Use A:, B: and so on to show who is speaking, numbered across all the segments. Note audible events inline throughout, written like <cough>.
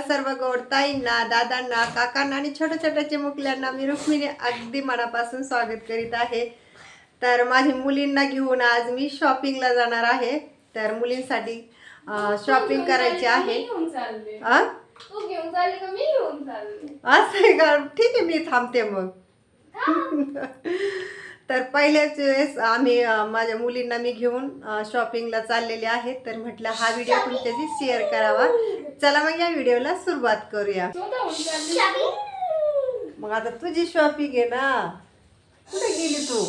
A: सर्व गोडताईंना दादांना काकांना आणि छोट्या छोट्या चिमुकल्यांना मी रुक्मिणी अगदी मनापासून स्वागत करीत आहे. तर माझ्या मुलींना घेऊन आज मी शॉपिंगला जाणार आहे. तर मुलींसाठी शॉपिंग करायची आहे. असं आहे का? ठीक आहे मी थांबते मग. <laughs> तर पहिल्याच वेळेस आम्ही माझ्या मुलींना मी घेऊन शॉपिंगला चाललेले आहे. तर म्हटलं हा व्हिडिओ तुमच्याशी शेअर करावा. चला मग या व्हिडिओला सुरुवात करूया. मग आता तुझी शॉपिंग आहे ना. कुठे गेली तू?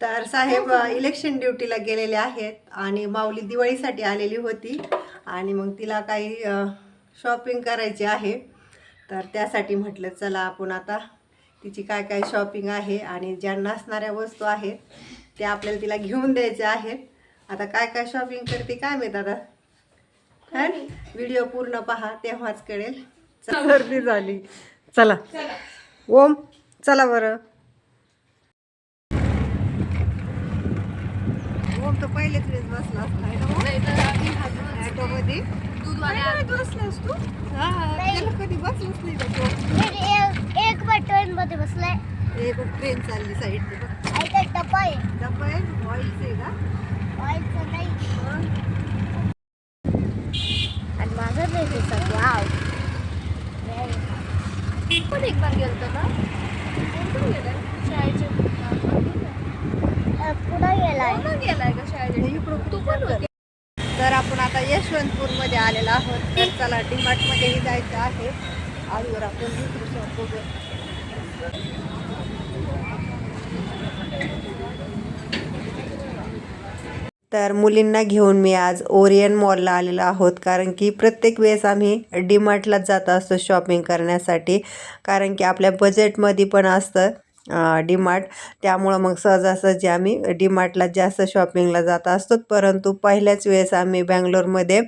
A: तर साहेब इलेक्शन ड्युटीला गेलेले आहेत आणि माऊली दिवाळीसाठी आलेली होती. आणि मग तिला काही शॉपिंग करायची आहे. तर त्यासाठी म्हटलं चला आपण आता तिची काय काय शॉपिंग आहे आणि ज्या नसणाऱ्या वस्तू आहेत त्या आपल्याला तिला घेऊन द्यायच्या आहेत आता काय काय शॉपिंग करते काय माहीत आता हा व्हिडिओ पूर्ण पहा तेव्हाच कळेल सर्दी झाली चला ओम चला बरं ओम तर पहिलेच वेळेस बसला बसलास तू हा कधी बसलंच नाही ट्रेन चालली साईडने बघ.
B: आहे.
A: डब्बा आहे ऑइलचं आहे का
B: ऑइलचं नाही. आणि माझं वाव.
C: पण एक बार गेलतो ना. कुठं गेलाय? शाळेच्या
B: पुढे गेलाय.
C: पुन्हा गेलाय का शाळेच्या
A: इकडं
C: तू पण होती.
A: तर आपण आता यशवंतपूरमध्ये आलेलो आहोत. तर चला डीमार्टमध्येही जायचं आहे. आजवर आपण दुसरं शॉप बघूया. तर मुलींना घेऊन मी आज ओरियन मॉलला आलेलो आहोत कारण की प्रत्येक वेळेस आम्ही डीमार्टलाच जात असतो शॉपिंग करण्यासाठी कारण की आपल्या बजेटमध्ये पण असतं डीमार्ट. त्यामुळं मग सहजासहजी आम्ही डीमार्टला जास्त शॉपिंगला जात असतो. परंतु पहिल्याच वेळेस आम्ही बँगलोरमध्ये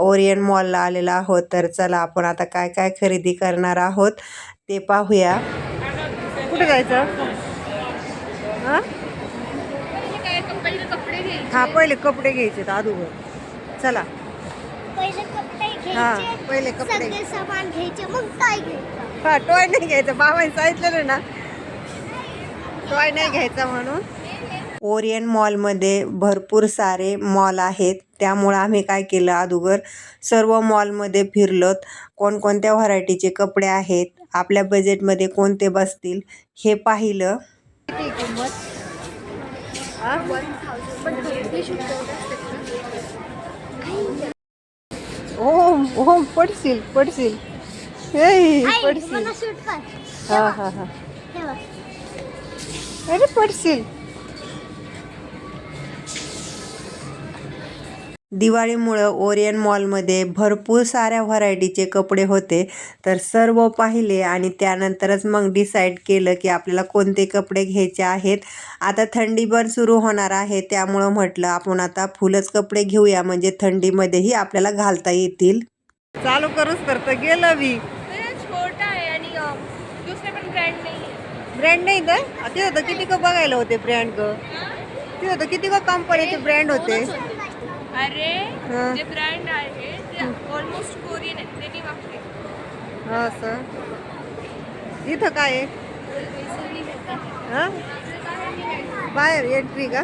A: ओरियन मॉलला आलेलो आहोत. तर चला आपण आता काय काय खरेदी करणार आहोत ते पाहूया. कुठे जायचं? हां?
C: घ्यायचे?
A: हा पहिले कपडे घ्यायचे अगोदर चला.
B: पहिले कपडे
A: हा पहिले कपडे.
B: सामान घ्यायचे मग काय घ्यायचं?
A: हा टॉय नाही घ्यायचा. बाबाने सांगितलेलं ना. टॉय नाही घ्यायचा म्हणून. ओरियन मॉलमध्ये भरपूर सारे मॉल आहेत. त्यामुळं आम्ही काय केलं अगोदर सर्व मॉलमध्ये फिरलोत. कोणकोणत्या व्हरायटीचे कपडे आहेत? आपल्या बजेटमध्ये कोणते बसतील? हे पाहिलं. किती किंमत. हा? ओम ओम पडशील पडशील. हे
B: आई,
A: पडशील.
B: शूट कर.
A: हा हा हा
B: हे.
A: अरे पडशील. दिवाळीमुळं ओरियन मॉलमध्ये भरपूर साऱ्या व्हरायटीचे कपडे होते. तर सर्व पाहिले आणि त्यानंतरच मग डिसाईड केलं की आपल्याला कोणते कपडे घ्यायचे आहेत. आता थंडी पण सुरू होणार आहे त्यामुळं म्हटलं आपण आता फुलच कपडे घेऊया म्हणजे थंडीमध्येही आपल्याला घालता येतील. चालू करूच तर तर गेलं मी
C: ते छोटा आहे आणि अं, दुसरे पण ब्रँड नाही आहे
A: ब्रँड नाही तर? ते होतं किती का बघायला होते ब्रँड ग ते होतं किती का कंपनीचे ब्रँड होते.
C: अरे
A: हा.
C: जे ब्रँड आहे ते ऑलमोस्ट कोरियन आहे ते नाही वापरे
A: हा असं. इथं काय आहे? हा? बाहेर एंट्री का?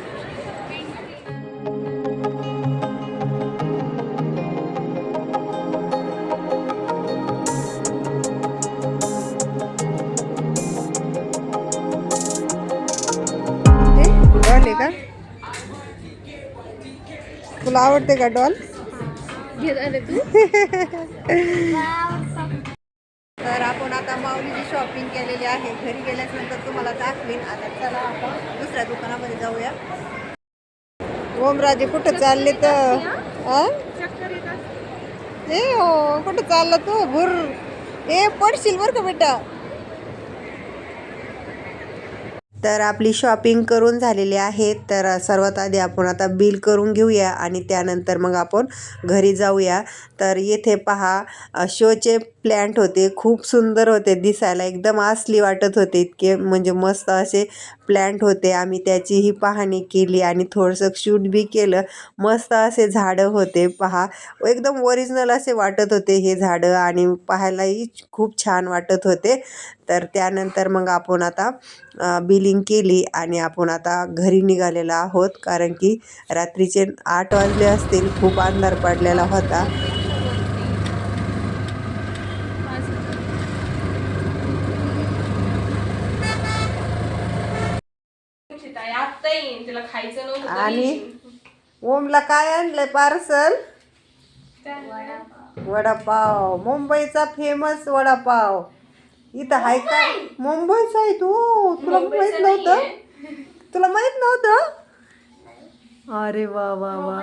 A: ते का? तुला आवडते का डॉल? तर आपण आता माऊलीची शॉपिंग केलेली आहे. घरी गेल्यानंतर तुम्हाला दाखवीन. आता चला आपण दुसऱ्या दुकानामध्ये जाऊया. ओमराजे कुठं चालले तर? ए हो कुठं चालला तू? भुर. ए पडशील बरं का बेटा? तर आपली शॉपिंग करून झालेली आहे. तर सर्वात आधी आपण आता बिल करून घेऊया आणि त्यानंतर मग आपण घरी जाऊया. तर येथे पहा शोचे प्लॅन्ट होते खूप सुंदर होते दिसायला. एकदम असली वाटत होते इतके म्हणजे मस्त असे प्लॅन्ट होते. आम्ही त्याचीही पाहणी केली आणि थोडंसं शूट बी केलं. मस्त असे झाडं होते पहा. एकदम ओरिजिनल असे वाटत होते हे झाडं आणि पाहायलाही खूप छान वाटत होते. तर त्यानंतर मग आपण आता बिलिंग केली आणि आपण आता घरी निघालेलो आहोत. कारण की रात्रीचे आठ वाजले असतील खूप अंधार पडलेला होता.
C: आत्ता येईन तिला खायचं नव्हतं तरी
A: आणि. ओमला काय आणलंय पार्सल? वडापाव. मुंबईचा फेमस वडापाव. इथं आहे काय मुंबईचा आहे तू. तुला माहीत
C: मुंबईचं
A: नव्हतं. तुला माहीत नव्हतं? अरे वा वा वा.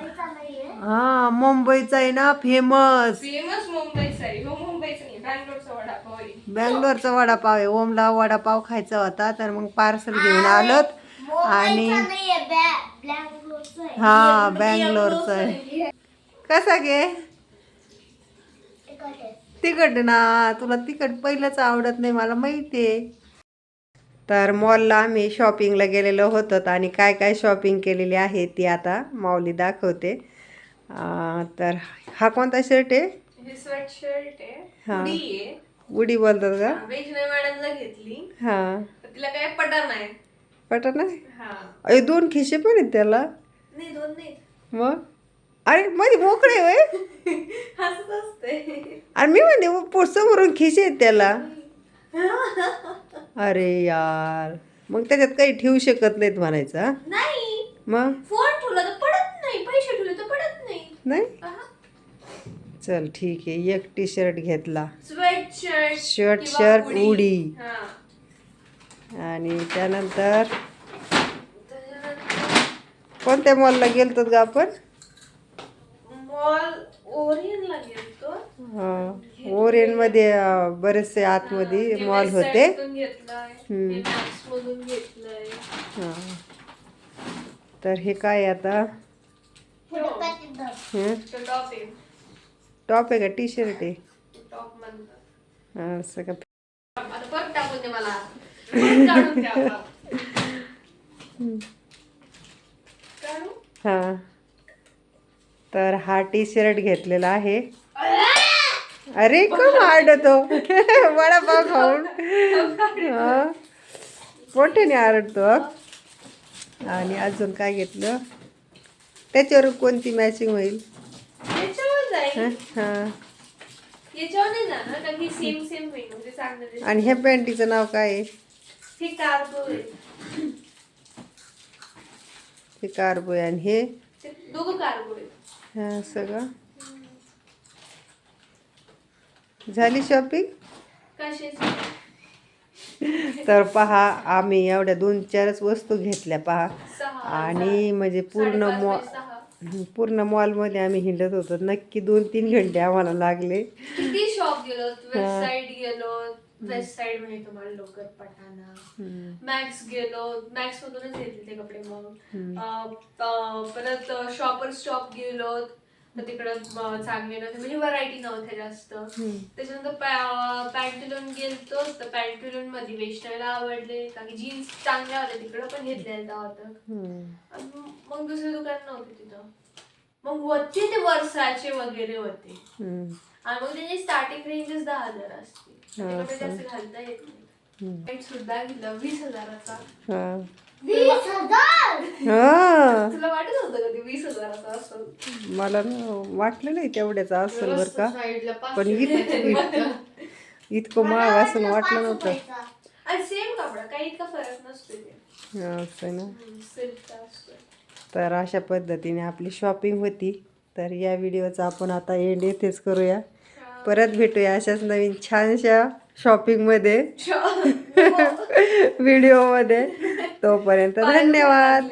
A: हा मुंबईचा आहे ना फेमस
C: फेमस मुंबईचा आहे. हो मुंबईचा नाही बँगलोरचा वडापाव आहे.
A: बँगलोरचा वडापाव आहे. ओमला वडापाव खायचा होता तर मग पार्सल घेऊन आलोत. आणि हा बँगलोरचा आहे. कसा गे? तिखट ना तुला तिखट पहिलंच आवडत नाही मला माहिती आहे. तर मॉलला आम्ही शॉपिंगला गेलेलो होतो आणि काय काय शॉपिंग केलेली आहे ती आता माऊली दाखवते. तर हा कोणता शर्ट आहे?
C: हे
A: उडी बोलतात का?
C: घेतली.
A: हां.
C: तिला काय पटन आहे
A: पटत नाही अरे दोन खिशे पण आहेत त्याला.
C: नाही दोन नाही.
A: मग? अरे मध्ये मोकळे होय. <laughs> आणि मी म्हणते समोरून खिशे आहेत त्याला. <laughs> अरे यार. मग त्याच्यात काही ठेवू शकत नाहीत म्हणायचं?
C: नाही.
A: मग?
C: फोन ठेवला तर पडत नाही. पैसे ठेवले तर पडत नाही.
A: नाही? चल ठीक आहे. एक टी शर्ट घेतला.
C: स्वेट शर्ट
A: शर्ट शर्ट उडी.
C: हा.
A: आणि त्यानंतर कोणत्या मॉलला गेलतो ग आपण?
C: मॉल ओरियनला गेलतो.
A: ओरियनमध्ये बरेचसे आतमध्ये मॉल होते.
C: हे
A: हां. तर हे काय आता? हं?
C: तो टॉप आहे.
A: का? टी शर्ट आहे हां, असं का? हां. तर हा टी शर्ट घेतलेला आहे. अरे कम आरडतो वडापाव खाऊन. मोठ्याने आरडतो आणि अजून काय घेतलं? त्याच्यावर कोणती मॅचिंग होईल? हं?
C: म्हणजे.
A: आणि ह्या पॅन्टीचं नाव काय आहे?
C: हे
A: कार्बो आहे आणि हे. हा सगळं. झाली शॉपिंग तर पहा आम्ही एवढ्या दोन चारच वस्तू घेतल्या पहा. आणि म्हणजे पूर्ण मॉ. पूर्ण मॉलमध्ये आम्ही हिंडत होतो. नक्की दोन तीन घंटे आम्हाला लागले.
C: शॉप गेलो वेस्ट साइड म्हणजे तुम्हाला लोकर पटाणा मॅक्स गेलो. मॅक्स मधूनच घेतले ते कपडे मग. परत शॉपर स्टॉप गेलो. तर तिकडं चांगले नव्हते. म्हणजे व्हरायटी नव्हत्या जास्त. त्याच्यानंतर पॅन्टलून गेलतो. तर पॅन्टलून मध्ये वेस्टर्नला आवडले. कारण जीन्स चांगल्या होत्या. तिकडं पण घेतलेल्या होतं मग दुसरे दुकान नव्हते तिथं. मग होते ते वर्षाचे वगैरे होते. आणि मग त्याची स्टार्टिंग रेंजच दहा हजार असते त्याच्यामध्ये जास्त घालता येत नाही. सुद्धा घेतलं वीस हजाराचा.
A: हा.
C: तुला वाटत होतं का ते वीस हजाराचा असं
A: मला ना वाटलं नाही तेवढ्याचं असेल बरं का. पण इतकं इतकं महाग असं वाटलं नव्हतं.
C: आणि सेम कपडा काही इतका फरक नसतो ते.
A: हा, असं आहे ना.
C: सिल्कचा असतो
A: तर अशा पद्धतीने आपली शॉपिंग होती. तर या व्हिडिओचा आपण आता एंड येथेच करूया. परत भेटूया अशाच नवीन छानशा शॉपिंगमध्ये. <laughs> <laughs> व्हिडिओमध्ये. तोपर्यंत धन्यवाद.